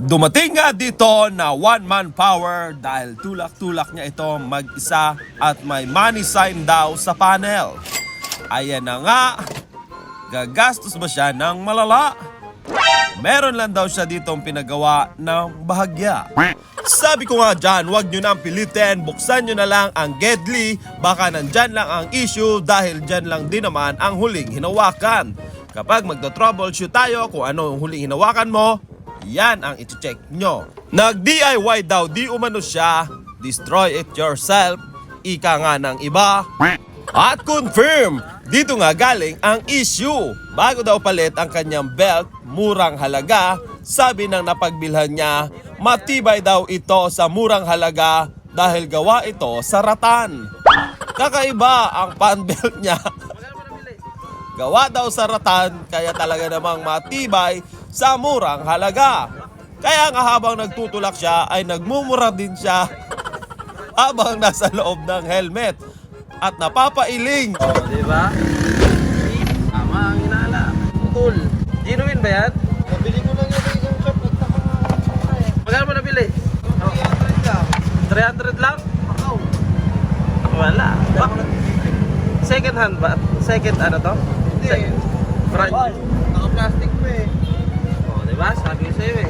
Dumating nga dito na one-man power dahil tulak-tulak niya ito mag-isa at may money sign daw sa panel. Ayan na nga, gagastos ba siya ng malala? Meron lang daw siya ditong pinagawa ng bahagya. Sabi ko nga dyan, huwag nyo nang pilitin, buksan nyo na lang ang Gedli, baka nandyan lang ang issue dahil dyan lang din naman ang huling hinawakan. Kapag magdo-troubleshoot tayo kung ano ang huling hinawakan mo, yan ang iti-check nyo. Nag-DIY daw, di umano siya, destroy it yourself, ika nga ng iba, at confirm, dito nga galing ang issue. Bago daw palit ang kanyang belt, murang halaga, sabi ng napagbilhan niya, matibay daw ito sa murang halaga dahil gawa ito sa ratan. Kakaiba ang pan belt niya. Gawa daw sa ratan, kaya talaga namang matibay sa murang halaga. Kaya nga habang nagtutulak siya ay nagmumura din siya habang nasa loob ng helmet at napapailing. Oh, di ba? Tama ang inala. Cool. Genuine ba yan? Nabili ko lang yung isang shop, ako eh. Magkano mo nabili? Oh. 300 lang? Ako. Wala. Bak second hand ba? Second ano to? Hindi. Front. Naka-plastic pa eh. Oh,